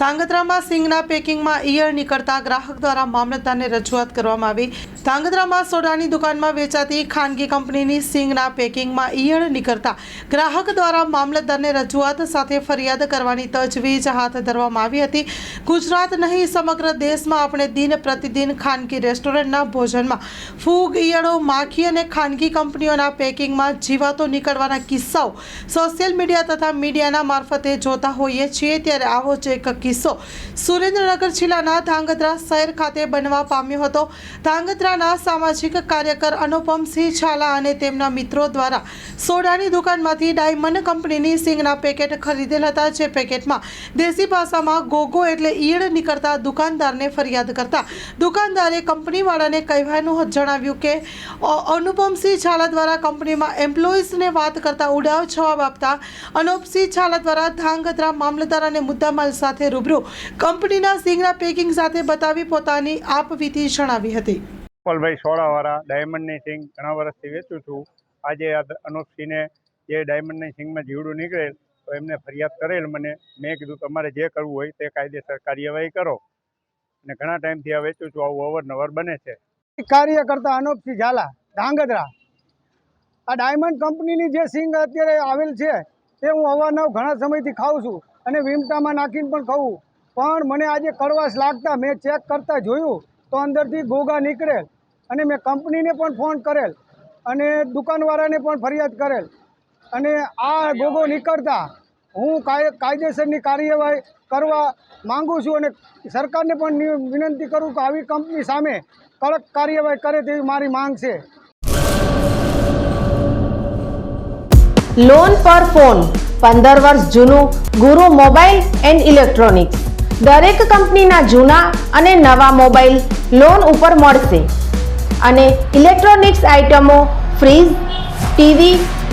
ધાંગધ્રામાં સિંગના પેકિંગમાં ઈયળ નીકળતા ગ્રાહક દ્વારા મામલતદારને રજૂઆત કરવામાં આવી. ધાંગધ્રામાં સોડાની દુકાનમાં વેચાતી ખાનગી કંપનીની સિંગના પેકિંગમાં ઈયળ નીકળતા ગ્રાહક દ્વારા મામલતદારને રજૂઆત સાથે ફરિયાદ કરવાની તજવીજ હાથ ધરવામાં આવી હતી. ગુજરાત નહીં, સમગ્ર દેશમાં આપણે દિન પ્રતિદિન ખાનગી રેસ્ટોરન્ટના ભોજનમાં ફૂગ, ઈયળો, માખી અને ખાનગી કંપનીઓના પેકિંગમાં જીવાતો નીકળવાના કિસ્સાઓ સોશિયલ મીડિયા તથા મીડિયાના મારફતે જોતા હોઈએ છીએ. ત્યારે આવો જ એક કિસ્સો સુરેન્દ્રનગર જિલ્લાના ધાંગધ્રા શહેર ખાતે બનવા પામ્યો હતો. ધાંગધ્રાના સામાજિક કાર્યકર અનુપમસિંહ છાલા અને તેમના મિત્રો દ્વારા સોડાની દુકાનમાંથી ડાયમંડ કંપનીની સિંગના પેકેટ ખરીદેલ હતા, જે પેકેટમાં દેશી ભાષામાં ગોગો એટલે ઈયળ નીકળતા દુકાનદારને ફરિયાદ કરતા. દુકાનદારે કંપનીવાળાને કહેવાનું જણાવ્યું કે અનુપમસિંહ છાલા દ્વારા કંપનીમાં એમ્પ્લોઈઝને વાત કરતા ઉડાવ જવાબ આપતા અનુપસિંહ છાલા દ્વારા ધાંગધ્રા મામલતદાર અને મુદ્દામાલ સાથે રૂબરૂ કંપનીના સિંગના પેકિંગ સાથે બતાવી પોતાની આપવીતી જણાવી હતી. ગોપાલભાઈ સોડાવાળા ડાયમંડની સિંગ ઘણા વર્ષથી વેચું છું. આજે આ અનુપસિંહને જે ડાયમંડની સિંગમાં જીવડું નીકળેલ તો એમને ફરિયાદ કરેલ મને. મેં કીધું, તમારે જે કરવું હોય તે કાયદેસર કાર્યવાહી કરો. અને ઘણા ટાઈમથી આ વેચું છું, આવું અવારનવાર બને છે. કાર્યકર્તા અનોપસિંહ ઝાલા, ધાંગધ્રા. આ ડાયમંડ કંપનીની જે સિંગ અત્યારે આવેલ છે, તે હું અવારનવાર ઘણા સમયથી ખાઉં છું અને વિમતામાં નાખીને પણ ખાઉં. પણ મને આજે કડવાશ લાગતા મેં ચેક કરતાં જોયું તો અંદરથી ગોગા નીકળેલ અને મેં કંપનીને પણ ફોન કરેલ અને દુકાનવાળાને પણ ફરિયાદ કરેલ. અને આ ગોગો નીકળતા હું કાય, કાયદેસરની કાર્યવાહી કરવા માંગુ છું અને સરકારને પણ વિનંતી કરું કે આવી કંપની સામે કડક કાર્યવાહી કરે તેવી મારી માંગ છે. લોન પર ફોન પંદર વર્ષ જૂનું, ગુરુ મોબાઈલ એન્ડ ઇલેક્ટ્રોનિક્સ. દરેક કંપનીના જૂના અને નવા મોબાઈલ લોન ઉપર મળશે. અને ઇલેક્ટ્રોનિક્સ આઇટમો fridge, TV